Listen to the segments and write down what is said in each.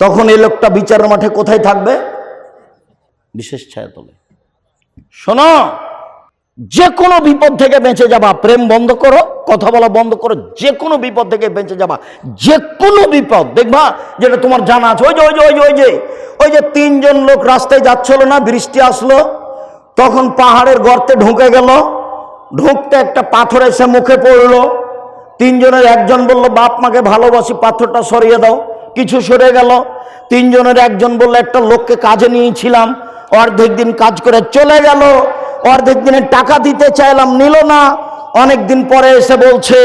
তখন এই লোকটা বিচারের মাঠে কোথায় থাকবে? বিশেষ ছায়া তলে শোনো, যে কোনো বিপদ থেকে বেঁচে যাবা, প্রেম বন্ধ করো, কথা বলা বন্ধ করো, যে কোনো বিপদ থেকে বেঁচে যাবা, যে কোনো বিপদ, দেখবা, যেটা তোমার জানা আছে, ওই যে ওই যে ওই যে ওই যে ওই যে তিনজন লোক রাস্তায় যাচ্ছিল না, বৃষ্টি আসলো, তখন পাহাড়ের গর্তে ঢুকে গেল, ঢুকতে একটা পাথর এসে মুখে পড়ল, তিনজনের, একজন বলল, বাপ মাকে ভালোবাসি, পাথরটা সরিয়ে দাও। কিছু সরে গেল। তিনজনের একজন বলল, একটা লোককে কাজে নিয়েছিলাম, অর্ধেক দিন কাজ করে চলে গেল, অর্ধেক দিনের টাকা দিতে চাইলাম, নিল না। অনেক দিন পরে এসে বলছে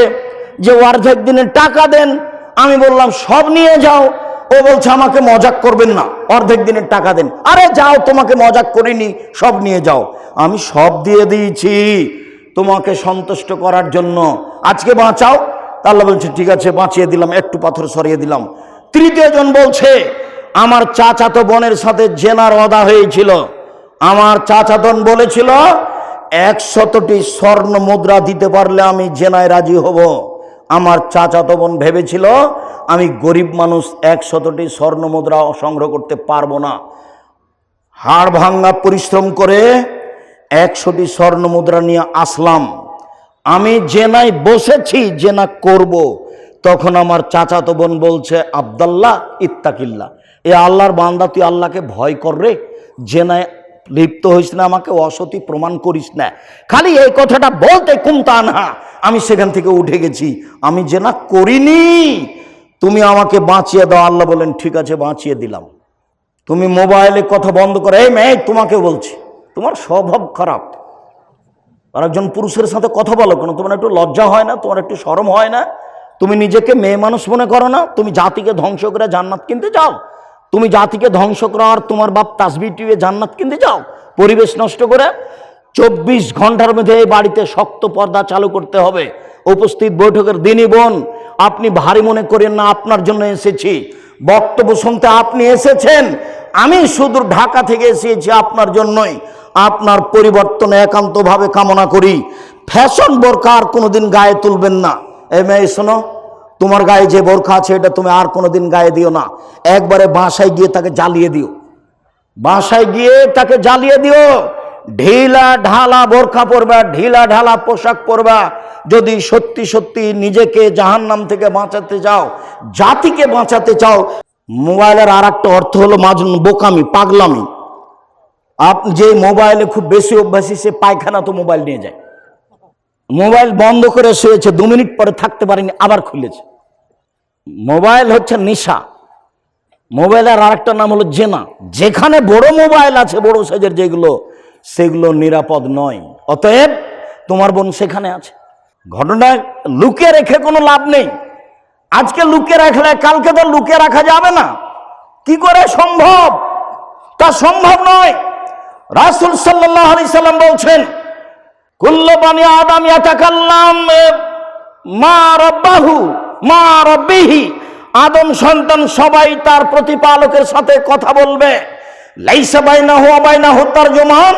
যে, অর্ধেক দিনের টাকা দেন। আমি বললাম, সব নিয়ে যাও। ও বলছে, আমাকে মজাক করবেন না, অর্ধেক দিনের টাকা দেন। আরে যাও, তোমাকে মজাক করিনি, সব নিয়ে যাও। আমি সব দিয়ে দিয়েছি তোমাকে সন্তুষ্ট করার জন্য। আজকে বাঁচাও। তা আল্লাহ বলছে, ঠিক আছে, বাঁচিয়ে দিলাম, একটু পাথর সরিয়ে দিলাম। তৃতীয় জন বলছে, আমার চাচাতো বোনের সাথে জেনার অদা হয়েছিল। আমার চাচাতন বলেছিল, একশতটি স্বর্ণ মুদ্রা দিতে পারলে আমি জেনায় রাজি হব। আমার চাচাতো বোন ভেবেছিল, আমি গরিব মানুষ, একশতটি স্বর্ণ মুদ্রা সংগ্রহ করতে পারব না। হাড় ভাঙ্গা পরিশ্রম করে একশোটি স্বর্ণ মুদ্রা নিয়ে আসলাম। আমি জেনায় বসেছি, জেনা করব। তখন আমার চাচাতো বোন বলছে, আবদাল্লাহ ইত্তাকিল্লা এ আল্লাহর বান্দা, তুই আল্লাহকে ভয় কর রে। জেনায় লিপ্ত হইস না আমাকে, অসতি প্রমাণ করিস না। খালি এই কথাটা বলতে কুমতা না। আমি সেখান থেকে উঠে গেছি। আমি জেনা করিনি। তুমি আমাকে বাঁচিয়ে দাও। আল্লাহ বলেন, ঠিক আছে, বাঁচিয়ে দিলাম। তুমি মোবাইলে কথা বন্ধ করে। এই মেয়ে, তোমাকে বলছি, তোমার স্বভাব খারাপ। আর একজন পুরুষের সাথে কথা বলো কেন? তোমার একটু লজ্জা হয় না? তোমার একটু শরম হয় না? তুমি নিজেকে মেয়ে মানুষ মনে করো না, তুমি জাতিকে ধ্বংস করে জান্নাত কিনতে যাও। তুমি জাতিকে ধ্বংস করো আর তোমার বাপ তাসবি টিভে জান্নাত কিনতে যাও। পরিবেশ নষ্ট করে চব্বিশ ঘণ্টার মধ্যে এই বাড়িতে শক্ত পর্দা চালু করতে হবে। উপস্থিত বৈঠকের দিনই বোন, আপনি ভারী মনে করেন না, আপনার জন্য এসেছি। বক্তব্য শুনতে আপনি এসেছেন, আমি শুধু ঢাকা থেকে এসেছি আপনার জন্যই। আপনার পরিবর্তন একান্তভাবে কামনা করি। ফ্যাশন বোরখা আর কোনোদিন গায়ে তুলবেন না। এ মেয়ে, শোনো। তোমার গায়ে যে বোরখা আছে, এটা তুমি আর কোনোদিন গায়ে দিও না। একবারে বাসায় গিয়ে তাকে জ্বালিয়ে দিও। বাসায় গিয়ে তাকে জ্বালিয়ে দিও। ঢিলা ঢালা বোরখা পরবা, ঢিলা ঢালা পোশাক পরবা। যদি সত্যি সত্যি নিজেকে জাহান্নাম থেকে বাঁচাতে চাও, জাতিকে বাঁচাতে চাও, মোবাইলের আর একটা অর্থ হলো মাজুন, বোকামি, পাগলামি। আপনি যে মোবাইলে খুব বেশি অভ্যাসী, সে পায়খানা তো মোবাইল নিয়ে যায়। মোবাইল বন্ধ করে শুয়েছে, দু মিনিট পরে থাকতে পারেনি, আবার খুলেছে। মোবাইল হচ্ছে নেশা। মোবাইলের আরেকটা নাম হলো জেনা। যেখানে বড় মোবাইল আছে, বড় সাইজের যেগুলো, সেগুলো নিরাপদ নয়। অতএব, তোমার বোন সেখানে আছে। ঘটনা লুকিয়ে রেখে কোনো লাভ নেই। আজকে লুকিয়ে রাখলে, কালকে তো লুকিয়ে রাখা যাবে না। কি করে সম্ভব? তা সম্ভব নয়। রাসুল সাল্লাহ আলি সাল্লাম বলছেন কুল্ল বানি আদম ইয়াতাকাল্লাম মা রব্বাহু, মা রব্বিহি। আদম সন্তান সবাই তার প্রতিপালকের সাথে কথা বলবে। লাইসা বাইনা হুয়া বাইনা হত্যার জমান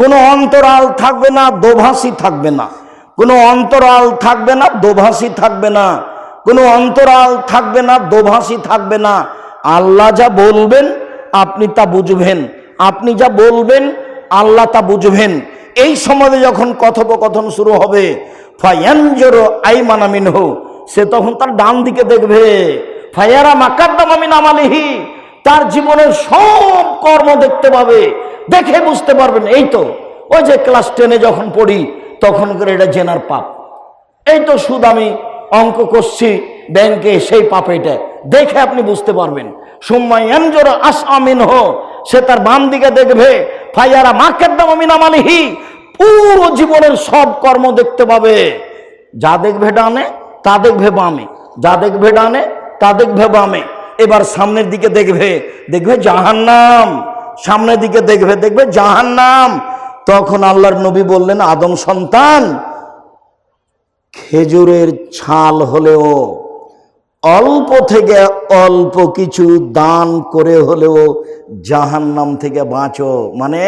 কোনো অন্তরাল থাকবে না, দোভাষী থাকবে না। কোনো অন্তরাল থাকবে না, দোভাষী থাকবে না। কোনো অন্তরাল থাকবে না, দোভাষী থাকবে না। আল্লাহ যা বলবেন, আপনি তা বুঝবেন। আপনি যা বলবেন, আল্লাহ তা বুঝবেন। এই সময়ে যখন কথোপকথন শুরু হবে সে তখন তার ডান দিকে দেখবে তার জীবনের সব কর্ম দেখতে পাবে, দেখে বুঝতে পারবেন। এই তো, ওই যে ক্লাস টেনে যখন পড়ি, তখন করে এটা জেনার পাপ। এই তো সুদ আমি অঙ্ক করছি, ব্যাংকে সেই পাপ এটা, দেখে আপনি বুঝতে পারবেন। সুম্মাই এনজোর আসামিন হো সে তার বাম দিকে দেখবে, ফাইয়ারা মাকের আমিন আমালিহি পুরো জীবনের সব কর্ম দেখতে পাবে। যা দেখবে ডানে, তা দেখবে বামে। যা দেখবে ডানে, তা দেখবে বামে। এবার সামনের দিকে দেখবে দেখবে জাহান্নাম। সামনের দিকে দেখবে দেখবে জাহান্নাম। তখন আল্লাহর নবী বললেন, আদম সন্তান, খেজুরের ছাল হলেও অল্প থেকে অল্প কিছু দান করে হলেও জাহান্নাম থেকে বাঁচো। মানে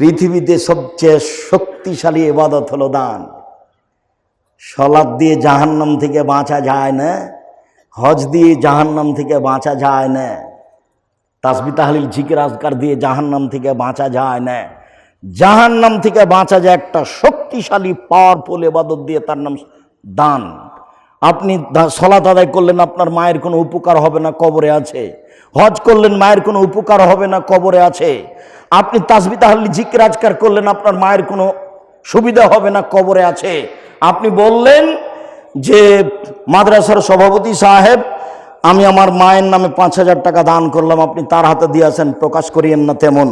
পৃথিবীতে সবচেয়ে শক্তিশালী এবাদত হলো দান। সলাদ দিয়ে জাহান্নাম থেকে বাঁচা যায় না, হজ দিয়ে জাহান্নাম থেকে বাঁচা যায় না, তাসবি তাহলিল ঝিকির আজকার দিয়ে জাহান্নাম থেকে বাঁচা যায় না। জাহান্নাম থেকে বাঁচা যায় একটা শক্তিশালী পাওয়ারফুল এবাদত দিয়ে তার নাম দান। আপনি সলাত আদায় করলেন, আপনার মায়ের কোনো উপকার হবে না, কবরে আছে। হজ করলেন, মায়ের কোনো উপকার হবে না, কবরে আছে। আপনি তাসবি তাহলিল ঝিকির আজকার করলেন, আপনার মায়ের কোনো সুবিধা হবে না, কবরে আছে। আপনি বললেন যে, মাদ্রাসার সভাপতি সাহেব, আমি আমার মায়ের নামে পাঁচ হাজার টাকা দান করলাম, আপনি তার হাতে দিয়েছেন প্রকাশ করিয়েন না তেমন।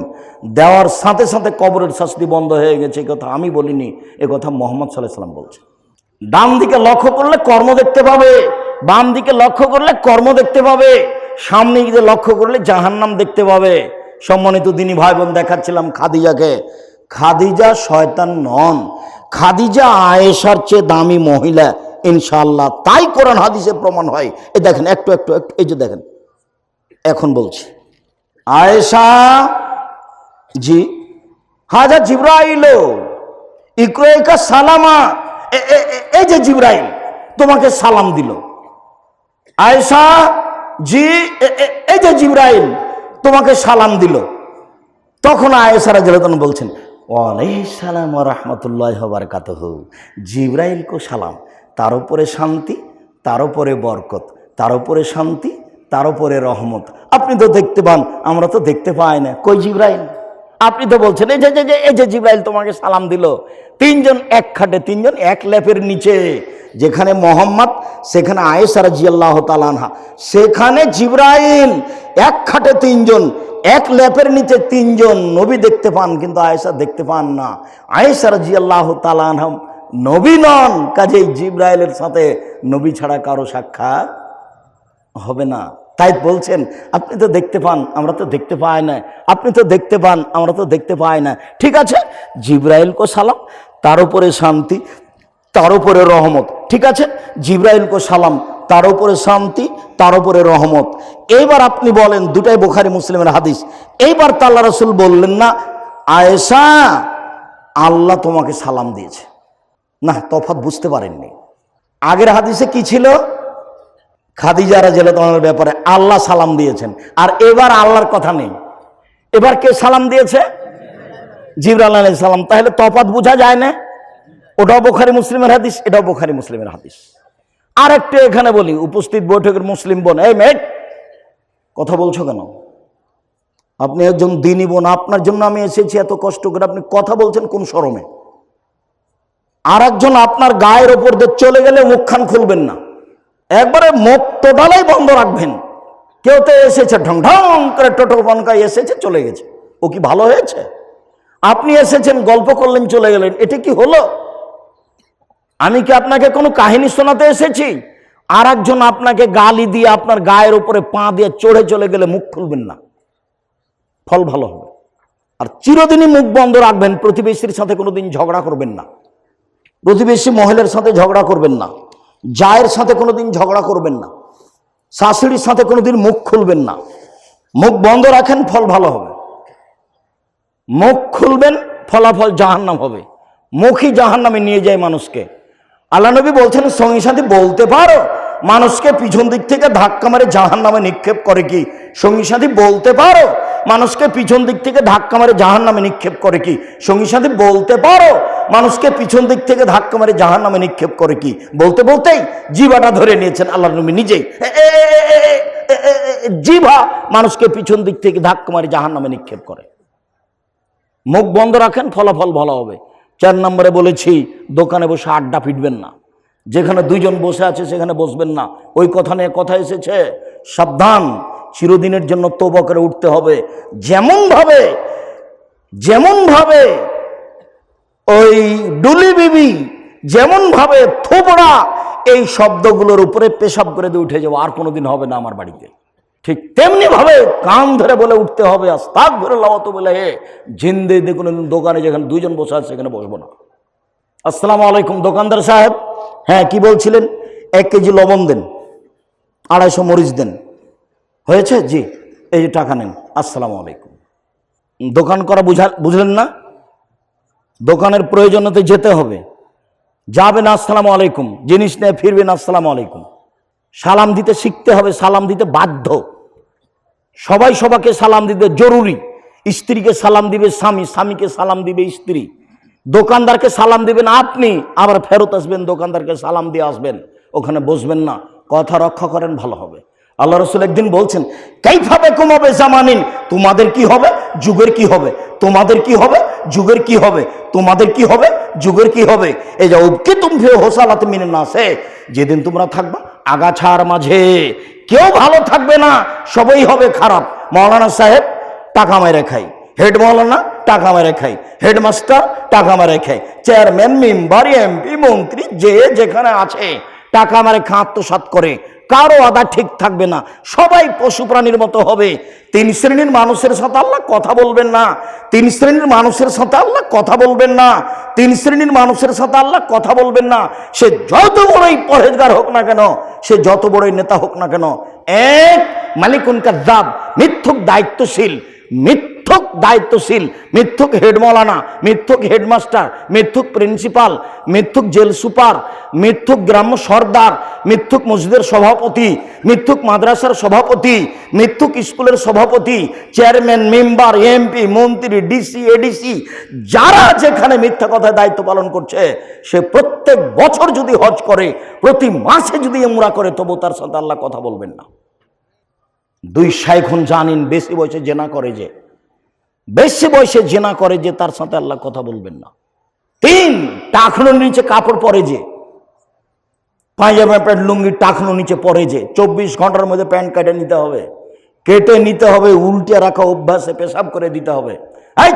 দেওয়ার সাথে সাথে কবরের শাস্তি বন্ধ হয়ে গেছে কথা আমি বলিনি, এ কথা মোহাম্মদ সাল্লাহ সাল্লাম বলছে ডান দিকে লক্ষ্য করলে কর্ম দেখতে পাবে, বাম দিকে লক্ষ্য করলে কর্ম দেখতে পাবে, সামনে দিকে লক্ষ্য করলে জাহান্নাম দেখতে পাবে। সম্মানিত দিনী ভাই বোন দেখাচ্ছিলাম খাদিজাকে। খাদিজা শয়তান নন, খাদিজা আয়েশার চেয়ে দামি মহিলা ইনশাল্লাহ তাই কোরআন হাদিসে প্রমাণ হয়। এই দেখেন, একটু একটু একটু, এই যে দেখেন, এখন বলছি। আয়েশা, জি হাজা জিব্রাইল, ইকরাইকা সালামা এ- এ- এ- এই যে জিব্রাইল তোমাকে সালাম দিল। আয়েশা, জি এই যে জিব্রাইল তোমাকে সালাম দিল। তখন আয়েসারা জেলাতন বলছেন ওয়ালাইসালাম রহমতুল্লাহ বারকাতহ। জিব্রাইল কো সালাম, তার উপরে শান্তি, তার উপরে বরকত, তার উপরে শান্তি, তার উপরে রহমত। আপনি তো দেখতে পান, আমরা তো দেখতে পাই না। কই জিব্রাইল? আপনি তো বলছেন, এই যে- এই যে জিব্রাইল তোমাকে সালাম দিল। তিনজন এক খাটে, তিনজন এক ল্যাপের নিচে। যেখানে মোহাম্মদ, সেখানে আয়েসারা জিয়াল্লাহ তালানহা সেখানে জিব্রাইল, এক খাটে তিনজন, এক ল্যাপের নিচে তিনজন নবী দেখতে পান, কিন্তু আয়েশা দেখতে পান না। আয়েসারা জিয়াল্লাহ তালানহা নবী নন, কাজেই জিব্রাইলের সাথে নবী ছাড়া কারও সাক্ষাৎ হবে না। তাই বলছেন, আপনি তো দেখতে পান, আমরা তো দেখতে পাই না। আপনি তো দেখতে পান, আমরা তো দেখতে পাই না। ঠিক আছে? জিব্রাইল কো সালাম, তার উপরে শান্তি, তার উপরে রহমত। ঠিক আছে? জিব্রাইল কো সালাম, তার উপরে শান্তি, তার উপরে রহমত। এইবার আপনি বলেন, দুটাই বোখারি মুসলিমের হাদিস। এইবার তাল্লা রসুল বললেন না, আয়েশা, আল্লাহ তোমাকে সালাম দিয়েছে। না, তফাৎ বুঝতে পারেননি। আগের হাদিসে কি ছিল? খাদিজারা জেলে তোমার ব্যাপারে আল্লাহ সালাম দিয়েছেন। আর এবার আল্লাহর কথা নেই। এবার কে সালাম দিয়েছে? জিবরাল আলাই সালাম। তাহলে তফাত বোঝা যায় না? ওটাও বোখারি, মুসলিমের হাদিস, এটাও বোখারি, মুসলিমের হাদিস। আর একটু এখানে বলি, উপস্থিত বৈঠকের মুসলিম বোন, এই মেট কথা বলছো কেন? আপনি একজন দিনী বোন, আপনার জন্য আমি এসেছি, এত কষ্ট করে আপনি কথা বলছেন কোন সরমে আর একজন আপনার গায়ের ওপর দিয়ে চলে গেলে মুখখান খুলবেন না। একবারে টোটালাই বন্ধ রাখবেন। কেউ তো এসেছে, ঢং ঢং করে টোটো বনকায় এসেছে, চলে গেছে। ও কি ভালো হয়েছে? আপনি এসেছেন, গল্প করলেন, চলে গেলেন, এটা কি হলো? আমি কি আপনাকে কোনো কাহিনী শোনাতে এসেছি? আর একজন আপনাকে গালি দিয়ে আপনার গায়ের উপরে পা দিয়ে চড়ে চলে গেলে মুখ খুলবেন না। ফল ভালো হবে। আর চিরদিনই মুখ বন্ধ রাখবেন, প্রতিবেশীর সাথে কোনোদিন ঝগড়া করবেন না। প্রতিবেশী মহিলার সাথে ঝগড়া করবেন না। জায়ের সাথে কোনোদিন ঝগড়া করবেন না। শাশুড়ির সাথে কোনোদিন মুখ খুলবেন না। মুখ বন্ধ রাখেন, ফল ভালো হবে। মুখ খুলবেন, ফলাফল জাহান্নাম হবে। মুখই জাহান্নামে নিয়ে যায় মানুষকে। আল্লাহ নবী বলছেন, সঙ্গী সাথে বলতে পারো মানুষকে পিছন দিক থেকে ধাক্কা মারে জাহান নামে নিক্ষেপ করে কি? সঙ্গী সাথী বলতে পারো? মানুষকে পিছন দিক থেকে ধাক্কা মারে জাহান নামে নিক্ষেপ করে কি? সঙ্গী সাথী বলতে পারো? মানুষকে পিছন দিক থেকে ধাক্কা মারে জাহান নামে নিক্ষেপ করে কি? বলতে বলতেই জিভাটা ধরে নিয়েছেন আল্লাহ নবী নিজেই। জিভা মানুষকে পিছন দিক থেকে ধাক্কা মারে জাহান নামে নিক্ষেপ করে। মুখ বন্ধ রাখেন, ফলাফল ভালো হবে। চার নম্বরে বলেছি, দোকানে বসে আড্ডা ফিটবেন না। যেখানে দুইজন বসে আছে সেখানে বসবেন না। ওই কথা নিয়ে কথা এসেছে। সাবধান, চিরদিনের জন্য তোবা করে উঠতে হবে। যেমন ভাবে যেমন ভাবে ওই ডুলি বিবি যেমন ভাবে থোবড়া এই শব্দগুলোর উপরে পেশাব করে দিয়ে উঠে যাব, আর কোনোদিন হবে না আমার বাড়িতে। ঠিক তেমনি ভাবে কান ধরে বলে উঠতে হবে আস্তাক ধরে লাওয়াতো বলে হে জিন্দে দেখুন দোকানে যেখানে দুইজন বসে আছে সেখানে বসবো না। আসসালামু আলাইকুম দোকানদার সাহেব। হ্যাঁ কি বলছিলেন? এক কেজি লবণ দেন, আড়াইশো মরিচ দেন। হয়েছে? জি, এই যে টাকা নেন। আসসালামু আলাইকুম। দোকান করা বুঝা বুঝলেন না? দোকানের প্রয়োজনতে যেতে হবে। যাবেন, আসসালামু আলাইকুম। জিনিস নিয়ে ফিরবেন, আসসালামু আলাইকুম। সালাম দিতে শিখতে হবে, সালাম দিতে বাধ্য। সবাই সবাকে সালাম দিতে জরুরি। স্ত্রীকে সালাম দিবে স্বামী, স্বামীকে সালাম দিবে স্ত্রী। দোকানদারকে সালাম দিবেন আপনি, আবার ফেরত আসবেন, দোকানদারকে সালাম দিয়ে আসবেন। ওখানে বসবেন না। কথা রক্ষা করেন, ভালো হবে। আল্লাহ রসুল একদিন বলছেন কাইভাবে কমাবে জামানিন? তোমাদের কি হবে? যুগের কি হবে? তোমাদের কি হবে? যুগের কি হবে? তোমাদের কি হবে? যুগের কি হবে? এই যে উবকে তুমি হোসালাতে মিনে না সে যেদিন তোমরা থাকবা, আগাছার মাঝে। কেউ ভালো থাকবে না, সবই হবে খারাপ। মৌলানা সাহেব, টাকা মেরে খাই। হেড মৌলানা টাকা মেরে খাই। হেডমাস্টার, টাকা মেরে খাই। চেয়ারম্যান, মেম্বার, এমপি, মন্ত্রী, যে যেখানে আছে, টাকা মারে খা আত্মসাত করে। কারও আদা ঠিক থাকবে না। সবাই পশু প্রাণীর মতো হবে। তিন শ্রেণির মানুষের সাথে আল্লাহ কথা বলবেন না। তিন শ্রেণির মানুষের সাথে আল্লাহ কথা বলবেন না। তিন শ্রেণির মানুষের সাথে আল্লাহ কথা বলবেন না। সে যত বড়ই পরেজগার হোক না কেন, সে যত বড়ই নেতা হোক না কেন, এক মালিকুন কাজাব মিথ্যুক দায়িত্বশীল, মিথ্যুক দায়িত্বশীল, মিথ্যুক হেড মৌলানা, মিথ্যুক হেডমাস্টার, মিথ্যুক প্রিন্সিপাল, মিথ্যুক জেল সুপার, মিথ্যুক গ্রাম্য সর্দার, মিথ্যুক মসজিদের সভাপতি, মিথ্যুক মাদ্রাসার সভাপতি, মিথ্যুক স্কুলের সভাপতি, চেয়ারম্যান, মেম্বার, এমপি, মন্ত্রী, D C, A D C, যারা যেখানে মিথ্যা কথায় দায়িত্ব পালন করছে, সে প্রত্যেক বছর যদি হজ করে, প্রতি মাসে যদি এমরা করে তবু তার সাথে আল্লাহ কথা বলবেন না। দুই শাইখুন জানিন, বেশি বয়সে জেনা করে যে বেশি বয়সে জেনা করে যে তার সাথে আল্লাহ কথা বলবেন না। তিন, টাকনোর নিচে কাপড় পরে যে। পায়জামা প্যান্ট লুঙ্গি টাকনো নিচে পরে যে। চব্বিশ ঘণ্টার মধ্যে প্যান্ট কেটে নিতে হবে। কেটে নিতে হবে, উল্টে রাখা অভ্যাসে পেশাব করে দিতে হবে। এই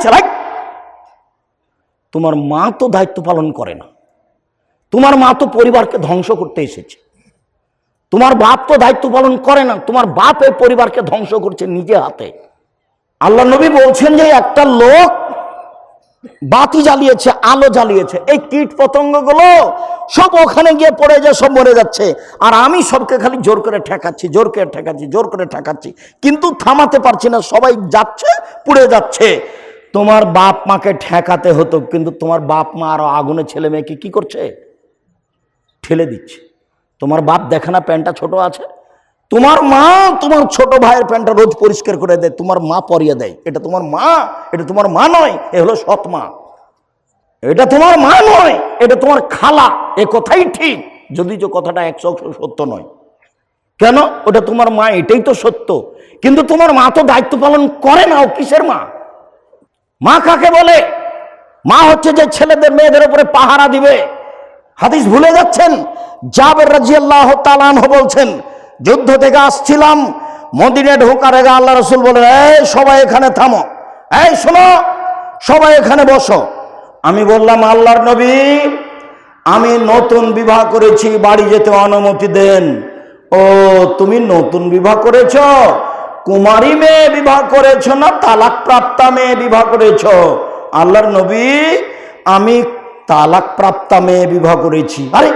তোমার মা তো দায়িত্ব পালন করে না। তোমার মা তো পরিবারকে ধ্বংস করতে এসেছে। তোমার বাপ তো দায়িত্ব পালন করে না। তোমার বাপ পরিবারকে ধ্বংস করছে নিজে হাতে। আল্লাহ নবী বলছেন যে একটা লোক বাতি জ্বালিয়েছে, আলো জ্বালিয়েছে। এই কীট পতঙ্গগুলো সব ওখানে গিয়ে পড়ে যায়, সব মরে যাচ্ছে। আর আমি সবকে খালি জোর করে ঠেকাচ্ছি, জোর করে ঠেকাচ্ছি, জোর করে ঠেকাচ্ছি। কিন্তু থামাতে পারছি না, সবাই যাচ্ছে, পুড়ে যাচ্ছে। তোমার বাপ মাকে ঠেকাতে হতো, কিন্তু তোমার বাপ মা আরও আগুনে ছেলে মেয়েকে কি করছে? ঠেলে দিচ্ছে। তোমার বাপ দেখে না প্যান্টটা ছোট আছে? তোমার মা তোমার ছোট ভাইয়ের প্যান্টটা রোজ পরিষ্কার করে দেয়, তোমার মা পরিয়ে দেয়। এটা তোমার মা, এটা তোমার মা নয়, এ হলো সৎ মা। এটা তোমার মা নয়, এটা তোমার খালা, এ কথাই ঠিক। যদি যে কথাটা একশো অংশ সত্য নয়। কেন? ওটা তোমার মা, এটাই তো সত্য। কিন্তু তোমার মা তো দায়িত্ব পালন করে না, ও কিসের মা? মা কাকে বলে? মা হচ্ছে যে ছেলেদের, মেয়েদের উপরে পাহারা দিবে। হাদিস ভুলে যাচ্ছেন? জাবের রাজি আল্লাহ তালানহ বলছেন যুদ্ধ থেকে আসছিলাম মদিনে ঢোকার আগে আল্লাহ রসুল বলেন এই সবাই এখানে থামো। এই শোনো, সবাই এখানে বসো। আমি বললাম, আল্লাহর নবী, আমি নতুন বিবাহ করেছি, বাড়ি যেতে অনুমতি দেন। ও, তুমি নতুন বিবাহ করেছ? কুমারী মেয়ে বিবাহ করেছ না তালাক প্রাপ্তা মেয়ে বিবাহ করেছ? আল্লাহর নবী, আমি তালাক প্রাপ্তা মেয়ে বিবাহ করেছি। আরে,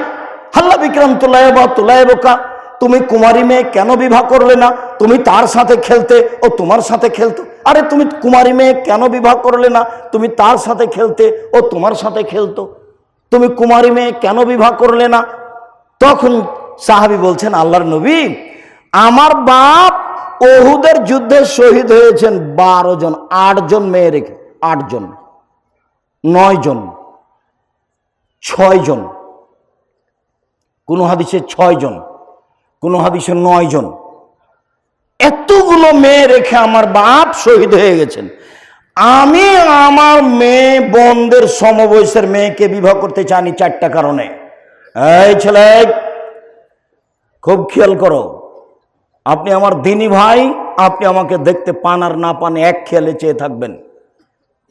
হাল্লা বিক্রম তোলায় বা তোলায় বোকা তুমি কুমারী মেয়ে কেন বিবাহ করলে না? তুমি তার সাথে খেলতে ও তোমার সাথে খেলতো। আরে তুমি কুমারী মেয়ে কেন বিবাহ করলে না? তুমি তার সাথে খেলতে ও তোমার সাথে খেলতো। তুমি কুমারী মেয়ে কেন বিবাহ করলে না? তখন সাহাবি বলছেন, আল্লাহর নবী, আমার বাপ ওহুদের যুদ্ধে শহীদ হয়েছেন বারো জন আটজন মেয়ে রেখে আটজন নয় জন, ছয় জন, কোনো হাদিসে ছয় জন কোনো হাদিসে নয় জন। এতগুলো মেয়ে রেখে আমার বাপ শহীদ হয়ে গেছেন। আমি আমার মেয়ে বোনদের সমবয়সের মেয়েকে বিবাহ করতে চাইনি চারটা কারণে। এই ছেলে, খুব খেয়াল করো, আপনি আমার দিনী ভাই, আপনি আমাকে দেখতে পান আর না পান এক খেয়ালে চেয়ে থাকবেন।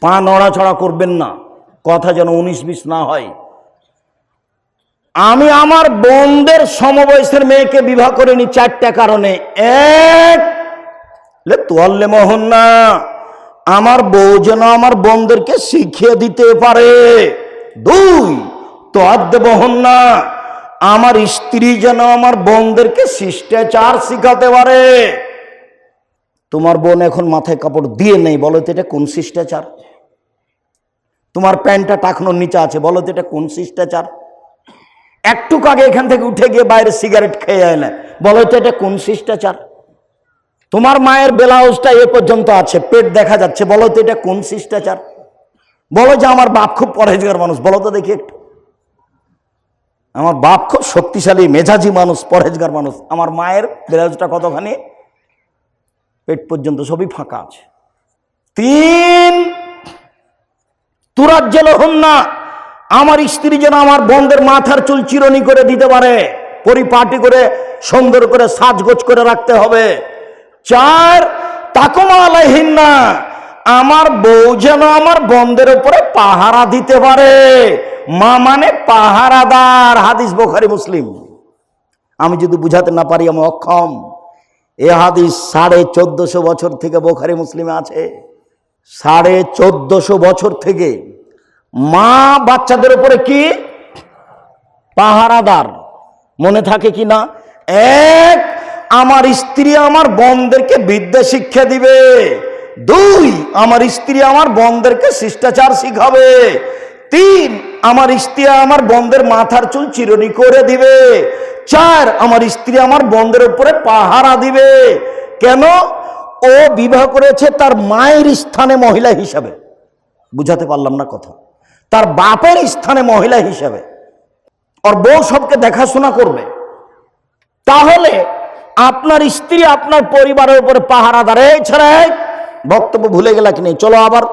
পা নড়াছড়া করবেন না। কথা যেন উনিশ বিশ না হয়। আমি আমার বোনদের সমবয়সের মেয়েকে বিবাহ করে করিনি চারটা কারণে। এক তোয়াল্লে মোহন না, আমার বউ যেন আমার বোনদেরকে শিখিয়ে দিতে পারে। দুই, তোয়াদ্দে বহন না, আমার স্ত্রী যেন আমার বোনদেরকে শিষ্টাচার শিখাতে পারে। তোমার বোন এখন মাথায় কাপড় দিয়ে নেই, বলো তো এটা কোন শিষ্টাচার? তোমার প্যান্টটা টাকনোর নিচে আছে, বলো তো এটা কোন শিষ্টাচার? একটু আগে এখান থেকে উঠে গিয়ে বাইরে সিগারেট খেয়ে এলে। বলো তো এটা কোন শিষ্টাচার? তোমার মায়ের ব্লাউজটা এ পর্যন্ত আছে, পেট দেখা যাচ্ছে। বলো তো এটা কোন শিষ্টাচার? বলো যে আমার বাপ খুব পরহেজগার মানুষ, বলো তো দেখি একটু। আমার বাপ খুব শক্তিশালী মেজাজি মানুষ, পরহেজগার মানুষ। আমার মায়ের ব্লাউজটা কতখানি? পেট পর্যন্ত সবই ফাঁকা আছে। তিন, তুরাজ্জেল হন না। আমার স্ত্রী যেন আমার বন্ধের মাথার চুল চিরনি করে দিতে পারে, পরিপাটি করে, সুন্দর করে সাজগোজ করে রাখতে হবে। চার, তাকমা না আমার বউ যেন আমার বন্ধের উপরে পাহারা দিতে পারে। মা মানে পাহারাদার, হাদিস বোখারি, মুসলিম। আমি যদি বুঝাতে না পারি, আমি অক্ষম। এ হাদিস সাড়ে চোদ্দশো বছর থেকে বোখারি, মুসলিমে আছে। সাড়ে চোদ্দশো বছর থেকে মা বাচ্চাদের উপরে কি? পাহারাদার। মনে থাকে কি না? এক, আমার স্ত্রী আমার বোনদেরকে বিদ্যা শিক্ষা দিবে। দুই, আমার স্ত্রী আমার বোনদেরকে শিষ্টাচার শিখাবে। তিন, আমার স্ত্রী আমার বন্ধের মাথার চুল চিরনি করে দিবে। চার, আমার স্ত্রী আমার বন্ধের উপরে পাহারা দিবে। কেন? ও বিবাহ করেছে তার মায়ের স্থানে মহিলা হিসাবে। বুঝাতে পারলাম না কথা। তার বাপের স্থানে মহিলা হিসাবে। ওর বউ সবকে দেখাশোনা করবে। তাহলে আপনার স্ত্রী আপনার পরিবারের উপরে পাহারা দাঁড়ে ছাড়া বক্তব্য ভুলে গেলা কি নেই? চলো আবার।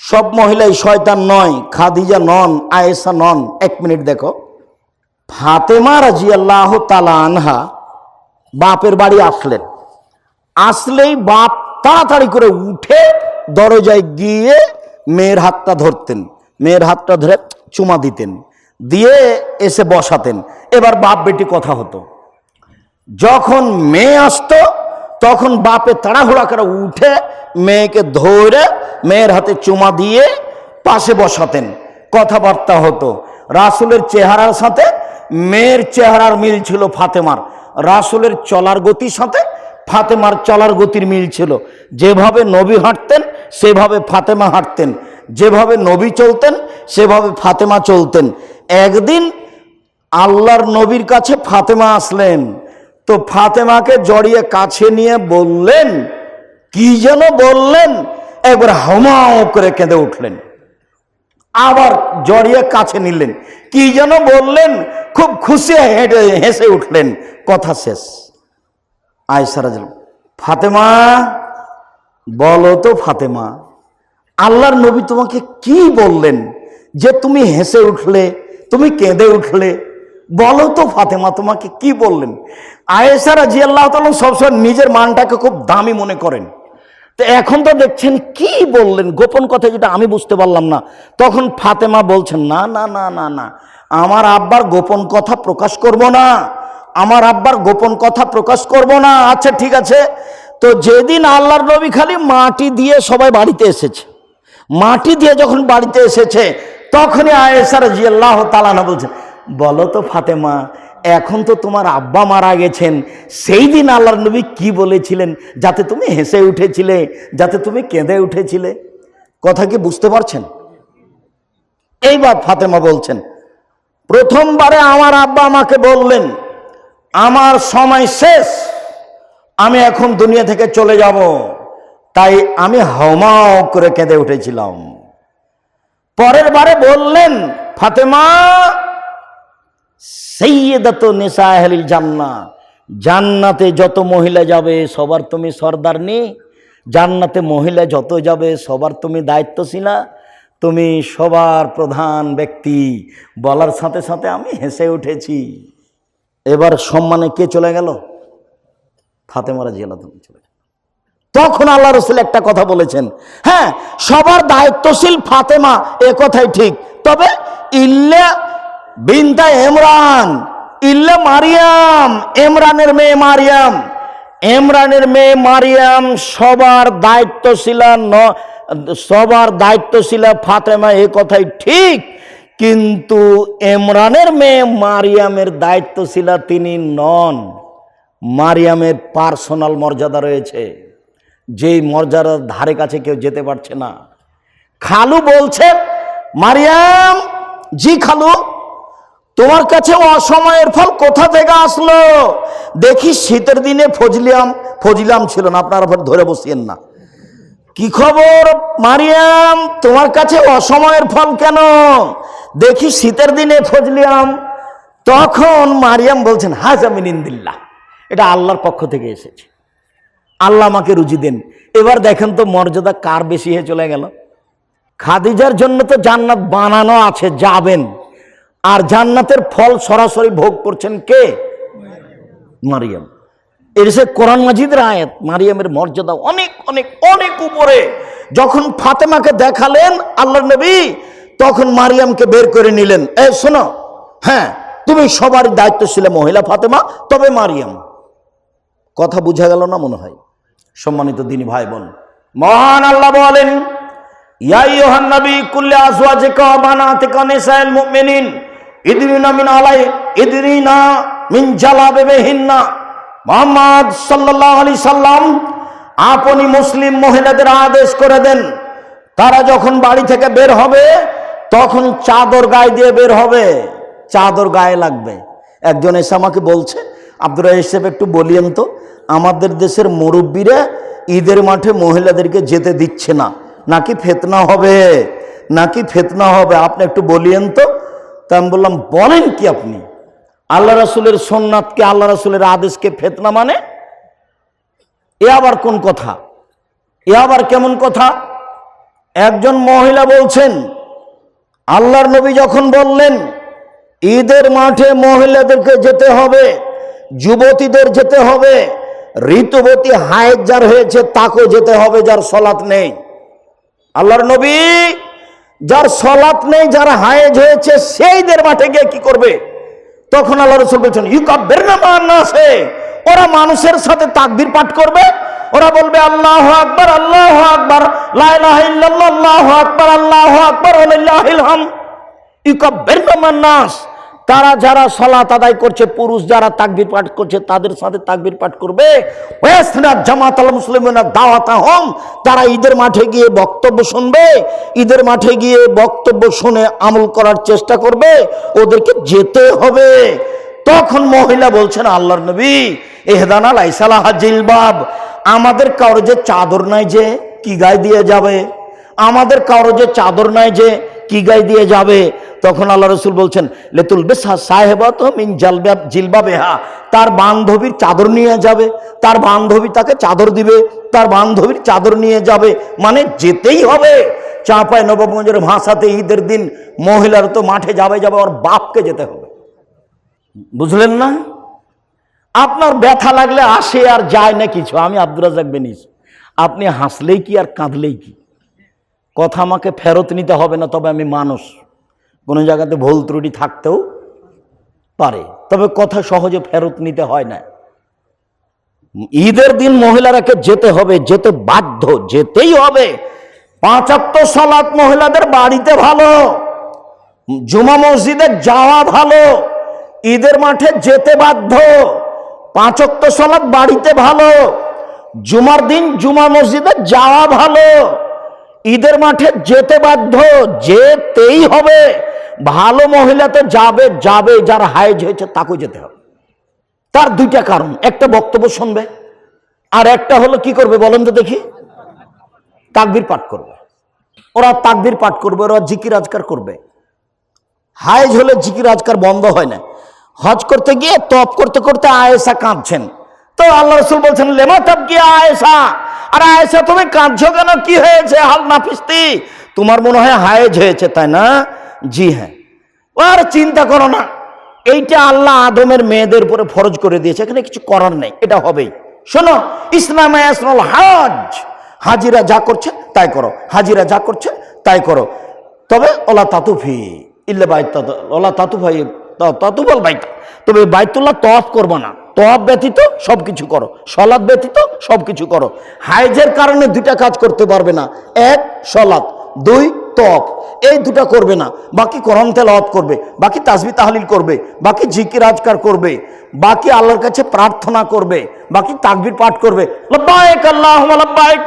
সব মহিলাই শয়তান নয়, খাদিজা নন আয়েসা নন। এক মিনিট দেখো। ফাতেমা রাজি আল্লাহ তালা আনহা বাপের বাড়ি আসলেন। আসলেই বাপ তাড়াতাড়ি করে উঠে দরজায় গিয়ে মেয়ের হাতটা ধরতেন, মেয়ের হাতটা ধরে চুমা দিতেন, দিয়ে এসে বসাতেন। এবার বাপ বেটি কথা হতো। যখন মেয়ে আসতো, তখন বাপে তাড়াহুড়া করে উঠে মেয়েকে ধরে মেয়ের হাতে চুমা দিয়ে পাশে বসাতেন। কথাবার্তা হতো। রাসুলের চেহারার সাথে মেয়ের চেহারার মিল ছিল ফাতেমার। রাসুলের চলার গতির সাথে ফাতেমার চলার গতির মিল ছিল। যেভাবে নবী হাঁটতেন সেভাবে ফাতেমা হাঁটতেন, যেভাবে নবী চলতেন, সেভাবে ফাতেমা চলতেন। একদিন আল্লাহর নবীর কাছে ফাতেমা আসলেন, তো ফাতেমাকে জড়িয়ে কাছে নিয়ে বললেন, কি যেন বললেন? একবার হামাও করে কেঁদে উঠলেন। আবার জড়িয়ে কাছে নিলেন, কি যেন বললেন? খুব খুশি হেঁটে, হেসে উঠলেন। কথা শেষ। আয়সারা ফাতেমা বলো তো ফাতেমা, আল্লাহর নবী তোমাকে কি বললেন যে তুমি হেসে উঠলে, তুমি কেঁদে উঠলে? বলো তো ফাতেমা তোমাকে কি বললেন? আয়েসারা জি আল্লাহ তালন সবসময় নিজের মানটাকে খুব দামি মনে করেন। তো এখন তো দেখছেন কি বললেন? গোপন কথা যেটা আমি বুঝতে পারলাম না। তখন ফাতেমা বলছেন, না না না না না, আমার আব্বার গোপন কথা প্রকাশ করব না। আমার আব্বার গোপন কথা প্রকাশ করব না। আচ্ছা ঠিক আছে। তো যেদিন আল্লাহর নবী খালি মাটি দিয়ে সবাই বাড়িতে এসেছে, মাটি দিয়ে যখন বাড়িতে এসেছে, তখনই আয়েসার জিয়াল্লাহ তালানা বলছেন বলো তো ফাতেমা, এখন তো তোমার আব্বা মারা গেছেন, সেই দিন আল্লাহর নবী কি বলেছিলেন যাতে তুমি হেসে উঠেছিলে, যাতে তুমি কেঁদে উঠেছিলে? কথা কি বুঝতে পারছেন? এইবার ফাতেমা বলছেন, প্রথমবারে আমার আব্বা আমাকে বললেন, আমার সময় শেষ আমি এখন দুনিয়া থেকে চলে যাব। তাই আমি হাওমাও করে কেঁদে উঠেছিলাম। পরের বারে বললেন, ফাতেমা, সৈয়দাত নেশা আহলিল জান্না, জান্নাতে যত মহিলা যাবে সবার তুমি সর্দারনি, জান্নাতে মহিলা যত যাবে সবার তুমি দায়িত্বশীলা, তুমি সবার প্রধান ব্যক্তি। বলার সাথে সাথে আমি হেসে উঠেছি। এবার সম্মানে কে চলে গেল? ফাতেমারা জিয়ালা চলে তখন আল্লাহ রসুল একটা কথা বলেছেন হ্যাঁ সবার দায়িত্বশীল ফাতেমা এ কথাই ঠিক, তবে ইল্লা বিনতা এমরান ইল্লা মারিয়াম এমরানের মেয়ে মারিয়াম এমরানের মেয়ে মারিয়াম সবার দায়িত্বশীলা ন, সবার দায়িত্বশীলা ফাতেমা এ কথাই ঠিক, কিন্তু এমরানের মেয়ে মারিয়ামের দায়িত্বশীলা তিনি নন। মারিয়ামের পার্সোনাল মর্যাদা রয়েছে। যেই মর্যাদার ধারে কাছে কেউ যেতে পারছে না। খালু বলছে, মারিয়াম, জি খালু, তোমার কাছে অসময়ের ফল কোথা থেকে আসলো? দেখি শীতের দিনে ফজলিয়াম ফজলিয়াম ছিল না, আপনারা ধরে বসিয়েন না। কি খবর, মারিয়াম, তোমার কাছে অসময়ের ফল কেন? দেখি শীতের দিনে ফজলিয়াম। তখন মারিয়াম বলছেন হাজামিন ইন্দিল্লাহ এটা আল্লাহর পক্ষ থেকে এসেছে। আল্লাহ আমাকে রুজি দেন। এবার দেখেন তো মর্যাদা কার বেশি হয়ে চলে গেল। খাদিজার জন্য তো জান্নাত বানানো আছে, যাবেন। আর জান্নাতের ফল সরাসরি ভোগ করছেন কে? মারিয়াম। এর সে কোরআন মাজিদ আয়াত, মারিয়ামের মর্যাদা অনেক অনেক অনেক উপরে। যখন ফাতেমাকে দেখালেন আল্লাহ নবী, তখন মারিয়ামকে বের করে নিলেন। এ শোনো হ্যাঁ তুমি সবার দায়িত্বশীল মহিলা ফাতেমা, তবে মারিয়াম। কথা বোঝা গেল না মনে হয়? সম্মানিত দিনী ভাই বোন মহান আল্লাহ বলেন, ইয়া ইদরিনা মিন আলাই সাল্লাল্লাহু আলাইহি সাল্লাম আপনি মুসলিম মহিলাদের আদেশ করে দেন, তারা যখন বাড়ি থেকে বের হবে, তখন চাদর গায়ে দিয়ে বের হবে। চাদর গায়ে লাগবে। একজন এসে আমাকে বলছে, আব্দুর হিসেবে একটু বলিয়েন তো। আমাদের দেশের মুরব্বীরা ঈদের মাঠে মহিলাদেরকে যেতে দিচ্ছে না। নাকি ফেতনা হবে? নাকি ফেতনা হবে? আপনি একটু বলিয়েন তো। তা আমি বললাম, বলেন কি আপনি? আল্লাহ রাসুলের সোননাথকে আল্লাহ রাসুলের আদেশকে ফেতনা মানে? এ আবার কোন কথা? এ আবার কেমন কথা? একজন মহিলা বলছেন, আল্লাহর নবী যখন বললেন, ঈদের মাঠে মহিলাদেরকে যেতে হবে, যুবতীদের যেতে হবে ঋতুবতী হায়ের যার হয়েছে, তাকেও যেতে হবে যার সলাৎ নেই। আল্লাহর নবী যার সলাৎ নেই, যার হায়েজ হয়েছে, সেইদের মাঠে গিয়ে কি করবে? তখন আল্লাহ রসুল বলছেন ইউকাব্বের না আছে ওরা মানুষের সাথে তাকবির পাঠ করবে। ওরা বলবে, আল্লাহ আকবার আল্লাহ আকবার আল্লাহ আকবার আল্লাহ আকবার হাম ইউকাব্বের নাস তারা যারা সলাত আদায় করছে, পুরুষ যারা তাকবির পাঠ করছে, তাদের সাথে তাকবির পাঠ করবে। জামাত আল মুসলিমিনা, দাওয়াতা হম তারা ঈদের মাঠে গিয়ে বক্তব্য শুনবে। ঈদের মাঠে গিয়ে বক্তব্য শুনে আমল করার চেষ্টা করবে। ওদেরকে যেতে হবে। তখন মহিলা বলছেন, আল্লাহর নবী, এহদানা লাইসালাহ জিলবাব। আমাদের কারও যে চাদর নাই যে কি গায়ে দিয়ে যাবে? আমাদের কারও যে চাদর নাই যে কি গায়ে দিয়ে যাবে? তখন আল্লাহ রসুল বলছেন, লেতুল বেসা সাহেবত মিন জালবা জিলবা বেহা তার বান্ধবীর চাদর নিয়ে যাবে, তার বান্ধবী তাকে চাদর দিবে, তার বান্ধবীর চাদর নিয়ে যাবে মানে যেতেই হবে। চাঁপায় নবগঞ্জের ভাষাতে ঈদের দিন মহিলার তো মাঠে যাবে যাবে ওর বাপকে যেতে হবে। বুঝলেন না? আপনার ব্যথা লাগলে আসে আর যায় না কিছু। আমি আব্দুর রাজাক বেনিস আপনি হাসলেই কি আর কাঁদলেই কি? কথা আমাকে ফেরত নিতে হবে না, তবে আমি মানুষ। কোনো জায়গাতে ভুল ত্রুটি থাকতেও পারে। তবে কথা সহজে ফেরত নিতে হয় না। ঈদের দিন মহিলারাকে যেতে হবে, যেতে বাধ্য, যেতেই হবে। পাঁচাত্তর সালাত মহিলাদের বাড়িতে ভালো, জুমা মসজিদে যাওয়া ভালো, ঈদের মাঠে যেতে বাধ্য পাঁচক্ত সালাত বাড়িতে ভালো, জুমার দিন জুমা মসজিদে যাওয়া ভালো, ঈদের মাঠে যেতে বাধ্য, যেতেই হবে। ভালো মহিলা তো যাবে যাবে, যার হায়েজ হয়েছে তাকেও যেতে হবে। তার দুইটা কারণ। একটা বক্তব্য শুনবে, আর একটা হলো কি করবে বলেন তো দেখি? তাকবির পাঠ করবে। ওরা তাকবির পাঠ করবে, ওরা জিকির আজকার করবে। হায়েজ হলে জিকির আজকার বন্ধ হয় না। হজ করতে গিয়ে তপ করতে করতে আয়েসা কাঁদছেন। তো আল্লাহ রসুল বলছেন, লেমা তপ গিয়ে আয়েসা আর আয়েসা তুমি কাঁদছো কেন? কি হয়েছে? হাল নাফিস্তি তোমার মনে হয় হায়েজ হয়েছে, তাই না? জি হ্যাঁ। আর চিন্তা করো না, এইটা আল্লাহ আদমের মেয়েদের উপরে ফরজ করে দিয়েছে, এখানে কিছু করার নেই, এটা হবেই। শোনো, ইসলাম হাজ, হাজিরা যা করছে তাই করো, হাজিরা যা করছে তাই করো। তবে ওলা তাতুফি ইল্লে বাইত, ওলা তাতুফাই তাতুফল বাইত। তবে বাইতুল্লাহ তফ করব না তফ ব্যতীত সব কিছু করো সলাদ ব্যতীত সব কিছু করো। হাইজের কারণে দুইটা কাজ করতে পারবে না, এক সলাদ দুই তপ। এই দুটা করবে না। বাকি করম তেলাওয়াত করবে, বাকি তাজবি তাহলিল করবে, বাকি জিকির আজকার করবে, বাকি আল্লাহর কাছে প্রার্থনা করবে, বাকি তাকবির পাঠ করবে। লব্বাইক আল্লাহ লব্বাইক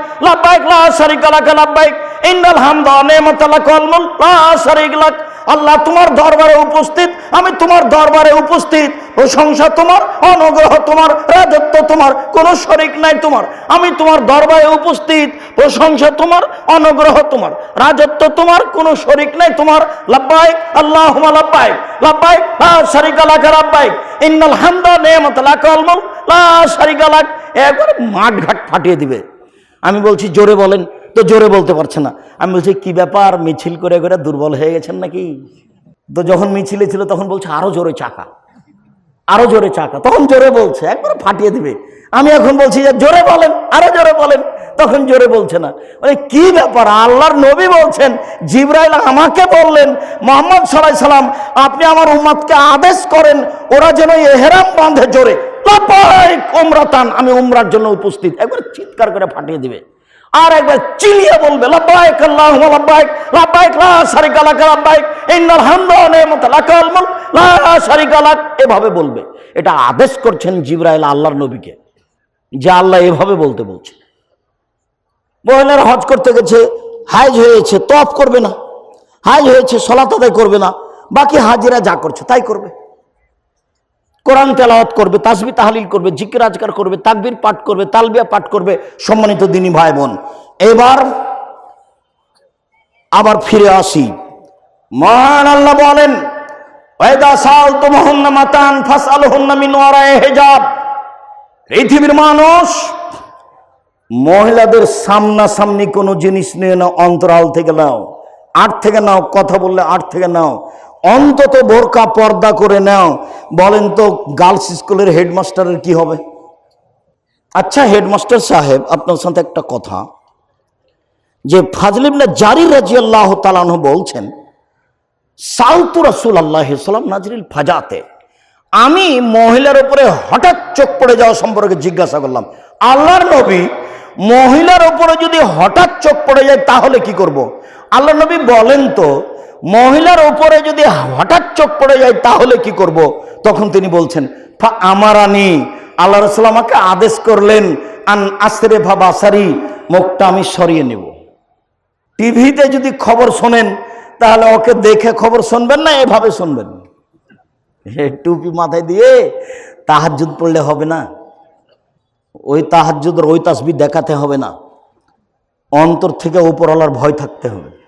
আল্লাহ তোমার দরবারে উপস্থিত, আমি তোমার দরবারে উপস্থিত। প্রশংসা তোমার, অনুগ্রহ তোমার, রাজত্ব তোমার, কোনো শরিক নাই তোমার। আমি তোমার দরবারে উপস্থিত, প্রশংসা তোমার, অনুগ্রহ তোমার। রাজত্ব তোমার, কোনো শরিক নাই তোমার। লাব্বাইক আল্লাহ লাব্বাইক। লাব্বাইক, লা শারিকা লাকা লাব্বাইক। ইন্নাল হামদা নিয়ামত লাকাল মুলক। লা শারিকা লাক। একবার মাঠ ঘাট ফাটিয়ে দিবে। আমি বলছি, জোরে বলেন তো জোরে বলতে পারছে না। আমি বলছি, কি ব্যাপার? মিছিল করে করে দুর্বল হয়ে গেছেন নাকি? তো যখন মিছিলে ছিল তখন বলছে, আরও জোরে চাকা, আরও জোরে চাকা। তখন জোরে বলছে, একবার ফাটিয়ে দিবে। আমি এখন বলছি যে, জোরে বলেন, আরও জোরে বলেন। তখন জোরে বলছে না। মানে কি ব্যাপার? আল্লাহর নবী বলছেন, জিব্রাইল আমাকে বললেন, মোহাম্মদ সাল্লাহ সাল্লাম, আপনি আমার উম্মাদকে আদেশ করেন, ওরা যেন এহেরাম বাঁধে জোরে। উমরাতান, আমি উমরার জন্য উপস্থিত। একবার চিৎকার করে ফাটিয়ে দিবে। আর একবার চিলিয়ে বলবে, লাব্বাইক আল্লাহুম্মা, লাব্বাইক লাব্বাইক, লা শারিকা লাক, লাব্বাইক, ইন্নাল হামদা ওয়া নি'মাতা লাকাল মুলক। লা শারিকা লাক, এভাবে বলবে। এটা আদেশ করছেন জিবরাইল আল্লাহর নবীকে, যে আল্লাহ এভাবে বলতে বলছে। মহিলারা হজ করতে গেছে হাইজ হয়েছে তফ করবে না হাইজ হয়েছে, সলাত আদায় করবে না, বাকি হাজিরা যা করছে তাই করবে। কোরআন তেলাওয়াত করবে, তাসবি তাহালিল করবে, জিকির আজকার করবে, তাকবির পাঠ করবে, তালবিয়া পাঠ করবে সম্মানিত দিনী ভাই বোন এবার আবার ফিরে আসি। মহান আল্লাহ বলেন পৃথিবীর মানুষ মহিলাদের সামনাসামনি কোনো জিনিস নিয়ে নাও, অন্তরাল থেকে নাও। আট থেকে নাও, কথা বললে আট থেকে নাও। অন্তত বোরকা পর্দা করে নাও। বলেন তো গার্লস স্কুলের হেডমাস্টারের কি হবে? আচ্ছা হেডমাস্টার সাহেব, আপনার সাথে একটা কথা। যে ফাজলিবনা জারি রাজি আল্লাহ তালাহ বলছেন সাউতু রাসুল আল্লাহ সাল্লাম নাজরিল ফাজাতে। আমি মহিলার উপরে হঠাৎ চোখ পড়ে যাওয়া সম্পর্কে জিজ্ঞাসা করলাম, আল্লাহর নবী মহিলার উপরে যদি হঠাৎ চোখ পড়ে যায়, তাহলে কি করব। আল্লাহ নবী বলেন তো মহিলার উপরে যদি হঠাৎ চোখ পড়ে যায়, তাহলে কি করব। তখন তিনি বলছেন, ফা আমারানি, আল্লাহ রসুল আমাকে আদেশ করলেন, আন আসরে ভা বাসারি মুখটা আমি সরিয়ে নেব। টিভিতে যদি খবর শোনেন, তাহলে ওকে দেখে খবর শুনবেন না, এভাবে শুনবেন টুপি মাথায় দিয়ে তাহাজুদ পড়লে হবে না। ওই তাহাজুদের ওই তাসবি দেখাতে হবে না। অন্তর থেকে উপরওয়ালার ভয় থাকতে হবে।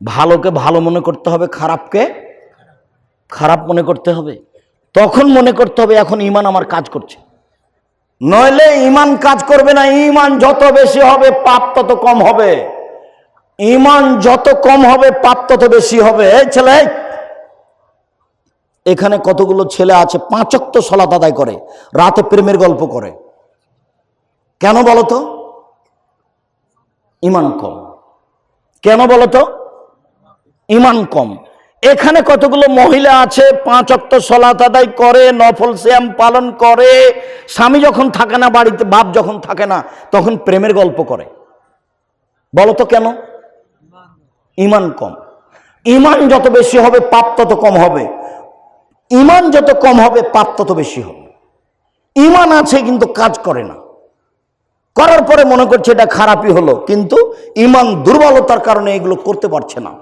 ভালোকে ভালো মনে করতে হবে, খারাপকে খারাপ মনে করতে হবে। তখন মনে করতে হবে, এখন ইমান আমার কাজ করছে। নইলে ইমান কাজ করবে না ইমান যত বেশি হবে, পাপ তত কম হবে। ইমান যত কম হবে, পাপ তত বেশি হবে। এই ছেলে, এখানে কতগুলো ছেলে আছে, পাঁচক্ত সলাত আদায় করে, রাতে প্রেমের গল্প করে। কেন বলতো ইমান কম। কেন বলতো ইমান কম। এখানে কতগুলো মহিলা আছে, পাঁচ অক্ত সলাত আদায় করে, নফল শ্যাম পালন করে, স্বামী যখন থাকে না বাড়িতে, বাপ যখন থাকে না, তখন প্রেমের গল্প করে। বলতো কেন? ইমান কম। ইমান যত বেশি হবে, পাপ তত কম হবে। ইমান যত কম হবে, পাপ তত বেশি হবে। ইমান আছে কিন্তু কাজ করে না। করার পরে মনে করছে এটা খারাপই হলো, কিন্তু ইমান দুর্বলতার কারণে এগুলো করতে পারছে না।